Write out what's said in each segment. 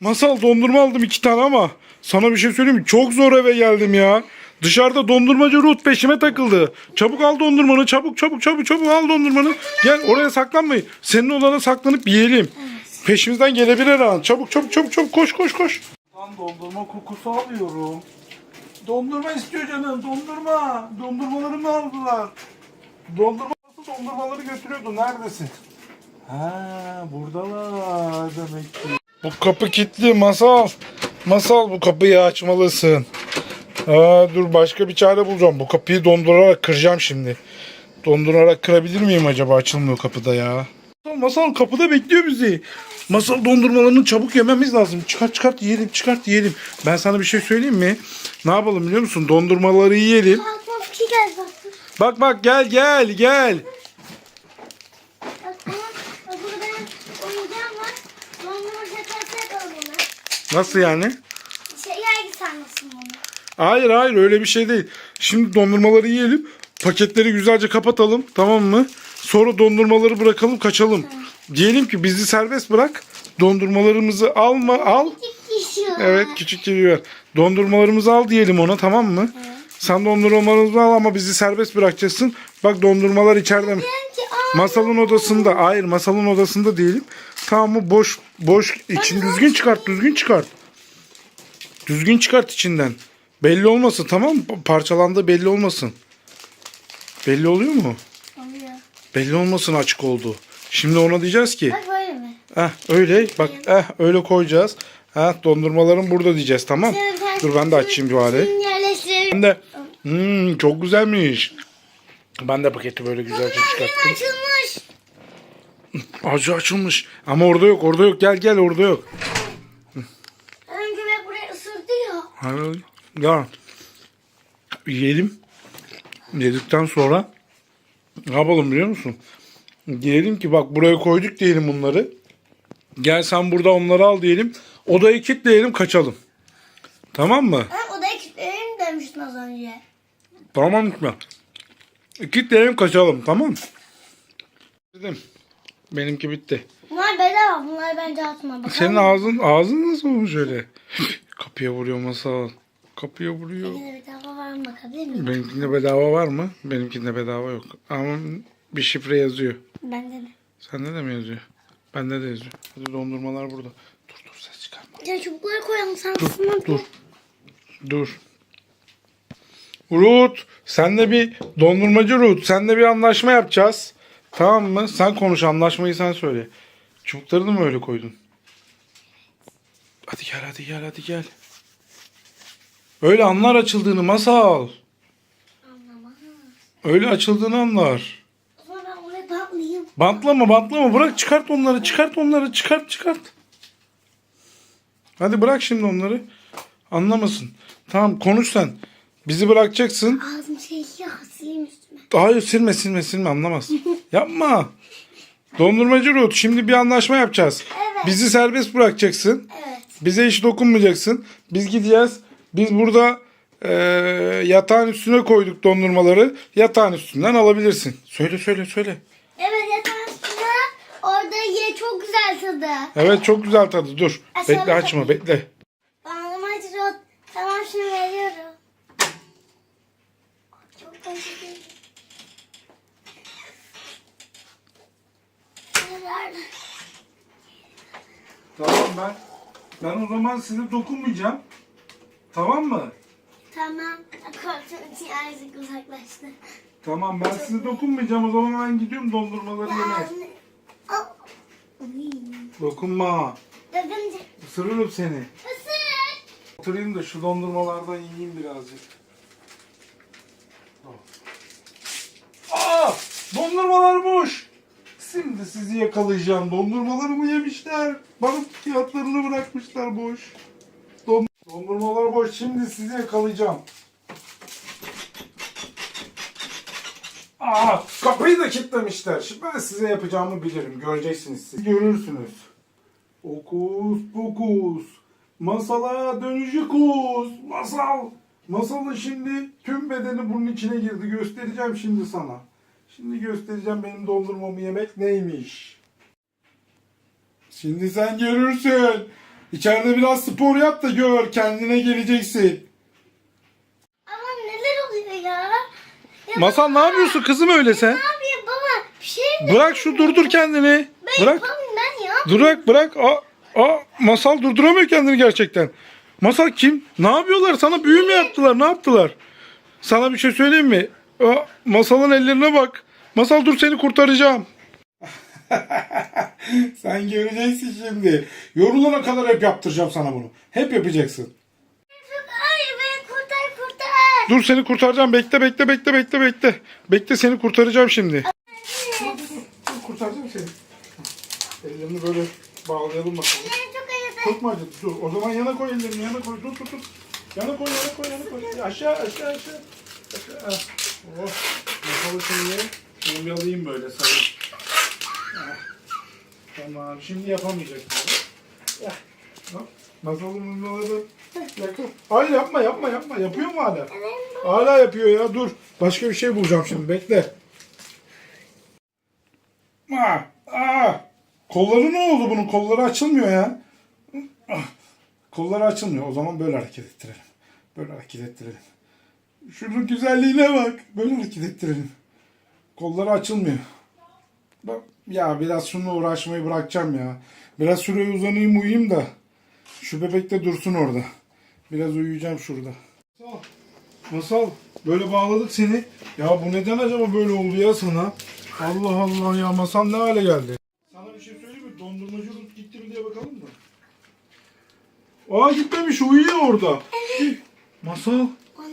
Masal dondurma aldım iki tane ama sana bir şey söyleyeyim mi? Çok zor eve geldim ya. Dışarıda dondurmacı Ruth peşime takıldı. Çabuk al dondurmanı çabuk çabuk çabuk çabuk al dondurmanı. Gel oraya saklanmayın. Senin odana saklanıp yiyelim. Peşimizden gelebilir an. Çabuk çabuk çabuk çabuk koş koş koş. Lan dondurma kokusu alıyorum. Dondurma istiyor canım dondurma. Dondurmalarımı aldılar. Dondurma nasıl dondurmaları götürüyordu neredesin? Ha buradalar demek ki. Bu kapı kilitli masal. Masal bu kapıyı açmalısın. Aa, dur başka bir çare bulacağım. Bu kapıyı dondurarak kıracağım şimdi. Dondurarak kırabilir miyim acaba? Açılmıyor kapıda ya. Masal kapıda bekliyor bizi. Masal dondurmalarını çabuk yememiz lazım. Çıkart çıkart yiyelim çıkart yiyelim. Ben sana bir şey söyleyeyim mi? Ne yapalım biliyor musun? Dondurmaları yiyelim. Bak bak gel gel gel gel. Bak ama bak burada oyuncağım var. Dondurma şakası yapalım ona. Nasıl yani? Yer sanmasın bunu. Hayır hayır öyle bir şey değil. Şimdi dondurmaları yiyelim. Paketleri güzelce kapatalım tamam mı? Sonra dondurmaları bırakalım kaçalım. Diyelim ki bizi serbest bırak. Dondurmalarımızı alma al. Evet küçük gibi ver. Dondurmalarımızı al diyelim ona tamam mı? Sen dondurmalarımızı al ama bizi serbest bırakacaksın. Bak dondurmalar içeride. Aa. Masalın odasında. Hayır masalın odasında diyelim. Tamam mı? Boş boş için düzgün çıkart düzgün çıkart. Düzgün çıkart içinden. Belli olmasın tamam mı? Parçalandığı belli olmasın. Belli oluyor mu? Oluyor. Belli olmasın açık oldu. Şimdi ona diyeceğiz ki Bak böyle mi? eh öyle bak eh öyle koyacağız. Ha dondurmaların burada diyeceğiz tamam. Dur ben de açayım bari. Ben de hmm, çok güzelmiş. Ben de paketi böyle güzelce çıkarttım. Açılmış. Acı açılmış. Ama orada yok orada yok. Gel gel orada yok. Önce ve burayı ısırdı ya. Hayır. Ya. Yiyelim. Yedikten sonra ne yapalım biliyor musun? Diyelim ki bak buraya koyduk diyelim bunları. Gel sen burada onları al diyelim. Odayı kilitleyelim kaçalım. Tamam mı? Ben odaya kilitleyelim demiştin az önce. Tamam mı? Kilitleyelim kaçalım tamam Dedim. Benimki bitti. Bunlar bedava. Bunları bence atma. Bakalım. Senin ağzın ağzın nasıl olmuş öyle? Kapıya vuruyor masal. Kapıya vuruyor. Yine bedava var mı bakabilir miyim? Benimkinde bedava var mı? Benimkinde bedava yok. Ama bir şifre yazıyor. Bende de. Sende de mi yazıyor? Bende de yazıyor. Hadi dondurmalar burada. Dur dur ses çıkarma. Ya çubukları koyalım sen Dur dur. Dur. Ruth, senle bir dondurmacı Ruth, senle bir anlaşma yapacağız. Tamam mı? Sen konuş, anlaşmayı sen söyle. Çubuklarını mı öyle koydun? Hadi gel, hadi gel, hadi gel. Öyle anlar açıldığını masal. Anlamaz. Öyle açıldığını anlar. O zaman ben oraya bakmayayım. Bantlama bantlama bırak çıkart onları çıkart onları çıkart çıkart. Hadi bırak şimdi onları. Anlamasın. Tamam konuş sen. Bizi bırakacaksın. Ağzım şey ya sileyim üstüme. Hayır silme silme silme anlamaz. Yapma. Dondurmacı Ruth şimdi bir anlaşma yapacağız. Evet. Bizi serbest bırakacaksın. Evet. Bize hiç dokunmayacaksın. Biz gideceğiz. Biz burada eee, yatağın üstüne koyduk dondurmaları. Yatağın üstünden alabilirsin. Söyle söyle söyle. Evet yatağın üstüne orada ye çok güzel tadı. Evet çok güzel tadı. Dur. Aşağıda Bekle açma bekle. Dondurmacı rot. Tamam şimdi veriyorum. Tamam ben ben o zaman size dokunmayacağım. Tamam mı? Tamam. Korktuğum için azıcık uzaklaştı. Tamam ben size dokunmayacağım. O zaman ben gidiyorum dondurmaları yemeye. Ağzını... Oh. Dokunma. Dokunca. Isırırım seni. Isır. Oturayım da şu dondurmalardan yiyeyim birazcık. Aa! Dondurmalar boş. Şimdi sizi yakalayacağım. Dondurmalarımı yemişler. Bana fiyatlarını bırakmışlar boş. Don- Dondurmalar boş. Şimdi sizi yakalayacağım. Aa, kapıyı da kilitlemişler. Şimdi ben size yapacağımı bilirim. Göreceksiniz siz. Görürsünüz. Okus pokus. Masala dönüşükus. Masal. Masalın şimdi tüm bedeni bunun içine girdi. Göstereceğim şimdi sana. Şimdi göstereceğim benim dondurmamı yemek neymiş. Şimdi sen görürsün. İçeride biraz spor yap da gör kendine geleceksin. Ama neler oluyor ya? ya Masal ne yapıyorsun kızım öyle sen? Ne yapayım baba? Bir şey mi? Bırak şu durdur kendini. Ben Bırak. yapamıyorum ben ya. Bırak bırak. Aa, aa, masal durduramıyor kendini gerçekten. Masal kim? Ne yapıyorlar? Sana büyü mü yaptılar? Ne yaptılar? Sana bir şey söyleyeyim mi? Aa, masalın ellerine bak. Masal dur seni kurtaracağım. Sen göreceksin şimdi. Yorulana kadar hep yaptıracağım sana bunu. Hep yapacaksın. Ay beni kurtar kurtar. Dur seni kurtaracağım. Bekle bekle bekle bekle bekle. Bekle seni kurtaracağım şimdi. Dur kurtaracağım seni. Ellerini böyle bağlayalım bakalım. Beni çok acıdı. Çok mu acıdı? Dur. O zaman yana koy ellerini. Yana koy. Dur dur dur. Yana koy yana koy yana koy. Aşağı aşağı aşağı. Ah. Oh. Bakalım şimdi. Alayım böyle sarayım. Ah. Tamam. Şimdi yapamayacak. Ah. Hop. Masalın mumyaları. Yakın. Hayır yapma yapma yapma. Yapıyor mu hala? Hala yapıyor ya. Dur. Başka bir şey bulacağım şimdi. Bekle. Ah. Ah. Kolları ne oldu bunun? Kolları açılmıyor ya. Ah, Kolları açılmıyor. O zaman böyle hareket ettirelim. Böyle hareket ettirelim. Şunun güzelliğine bak. Böyle hareket ettirelim. Kolları açılmıyor. Bak, ya biraz şununla uğraşmayı bırakacağım ya. Biraz şuraya uzanayım uyuyayım da. Şu bebek de dursun orada. Biraz uyuyacağım şurada. Masal. Masal. Böyle bağladık seni. Ya bu neden acaba böyle oldu ya sana? Allah Allah ya masal ne hale geldi? Sana bir şey söyleyeyim mi? Dondurmacı Ruth gitti mi diye bakalım mı? Aa gitmemiş uyuyor orada. Masal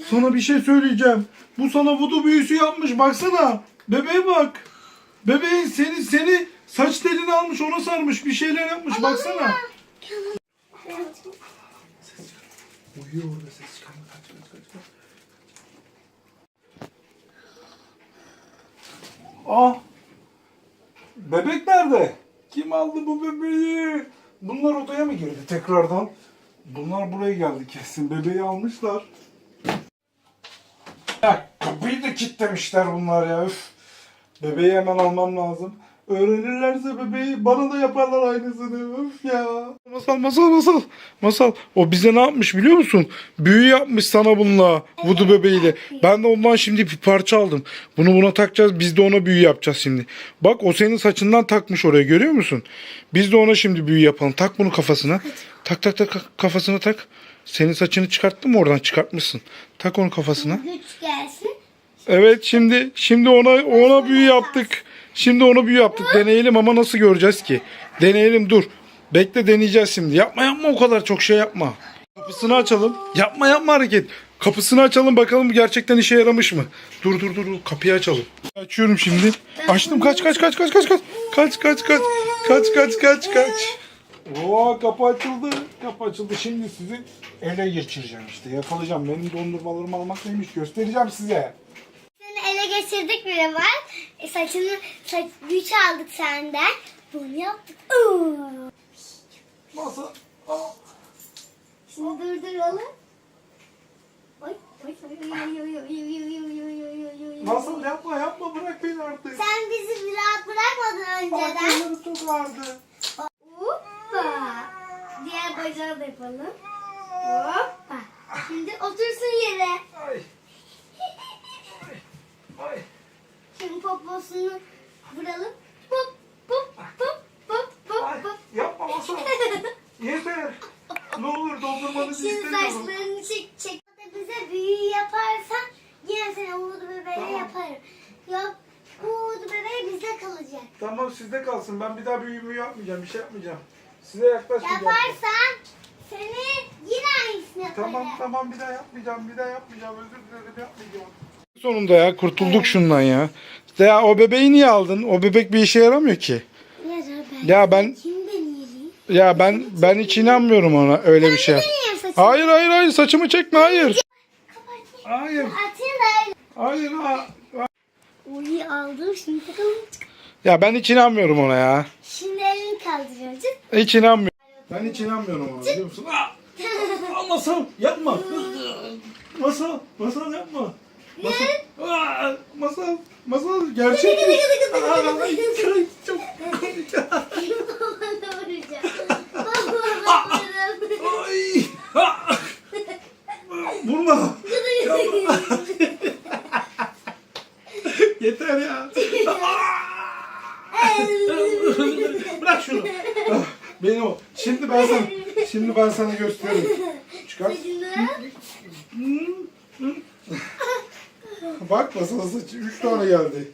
sana bir şey söyleyeceğim. Bu sana vudu büyüsü yapmış baksana. Bebeğe bak. Bebeğin seni seni saç telini almış ona sarmış bir şeyler yapmış baksana. Uyuyor orada ses çıkarma kaç kaç kaç kaç. Ah Bebek nerede? Kim aldı bu bebeği? Bunlar odaya mı girdi tekrardan? Bunlar buraya geldi kesin. Bebeği almışlar. Ya kapıyı da kilitlemişler bunlar ya. Üf. Bebeği hemen almam lazım. Öğrenirlerse bebeği bana da yaparlar aynısını. Üf ya. Masal masal masal. Masal o bize ne yapmış biliyor musun? Büyü yapmış sana bununla. Vudu bebeğiyle. Ben de ondan şimdi bir parça aldım. Bunu buna takacağız. Biz de ona büyü yapacağız şimdi. Bak o senin saçından takmış oraya görüyor musun? Biz de ona şimdi büyü yapalım. Tak bunu kafasına. Tak tak tak kafasına tak. Senin saçını çıkarttın mı oradan çıkartmışsın. Tak onu kafasına. Güç gelsin. Evet şimdi şimdi ona ona büyü yaptık. Şimdi onu büyü yaptık. Deneyelim ama nasıl göreceğiz ki? Deneyelim dur. Bekle deneyeceğiz şimdi. Yapma yapma o kadar çok şey yapma. Kapısını açalım. Yapma yapma hareket. Kapısını açalım bakalım gerçekten işe yaramış mı? Dur dur dur dur. kapıyı açalım. Açıyorum şimdi. Açtım kaç kaç kaç kaç kaç kaç. Kaç kaç kaç. Kaç kaç kaç kaç. Oo kapı açıldı. Kapı açıldı. Şimdi sizi ele geçireceğim işte. Yakalayacağım. Benim dondurmalarımı almak neymiş göstereceğim size. Seni ele geçirdik bile var. E, saçını saç, güç aldık senden. Bunu yaptık. Iıı. Nasıl? Aa, Şimdi durduralım. Oy, oy, oy, oy, oy, oy, oy, oy, oy, oy, oy, oy, oy. Nasıl yapma yapma bırak beni artık. Sen bizi rahat bırakmadın önceden. Parçaları çok vardı. Bacağı da yapalım. Hoppa. Şimdi otursun yere. Ay. Ay. Şimdi poposunu vuralım. Pop pop pop pop pop Ay. pop. Yapma masal. Yeter. Ne olur dondurmanızı Şimdi istemiyorum. saçlarını çek çek. Bize büyü yaparsan yine seni umudu bebeğe Tamam. yaparım. Yok umudu bebeği bizde kalacak. Tamam sizde kalsın. Ben bir daha büyümü yapmayacağım. Bir şey yapmayacağım. Size yaklaşmayacağım. Yaparsan seni yine aynısını yaparım. Tamam tamam bir daha yapmayacağım. Bir daha yapmayacağım. Özür dilerim yapmayacağım. Sonunda ya kurtulduk şundan ya. Ya o bebeği niye aldın? O bebek bir işe yaramıyor ki. Yarar ben. Ya ben ya ben ben hiç inanmıyorum ona öyle bir şey. Hayır hayır hayır saçımı çekme hayır. Hayır. Hayır ha. Uyu aldım şimdi takalım. Ya ben hiç inanmıyorum ona ya. Hiç inanmıyorum. Ben hiç inanmıyorum ona biliyor musun? Aa! Aa, masal yapma. Masal, masal yapma. Masal, Aa, masal, masal gerçek mi? Aa, çok komik. ben sana gösteririm. Çıkar. Bak nasıl nasıl üç tane geldi.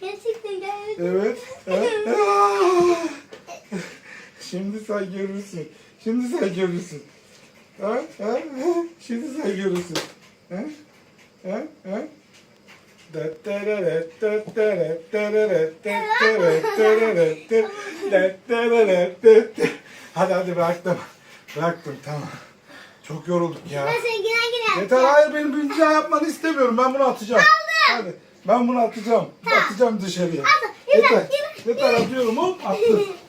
Gerçekten geldi. Evet. Şimdi sen görürsün. Şimdi sen görürsün. Ha? Ha? Ha? Şimdi sen görürsün. Ha? Ha? Ha? Hadi hadi bıraktım. Bıraktım tamam. Çok yorulduk ya. Ben seninkine girer. Yeter hayır benim bir daha yapmanı istemiyorum. Ben bunu atacağım. Hadi. Ben bunu atacağım. Atacağım dışarıya. Yeter, Yeter. Yeter atıyorum hop attım.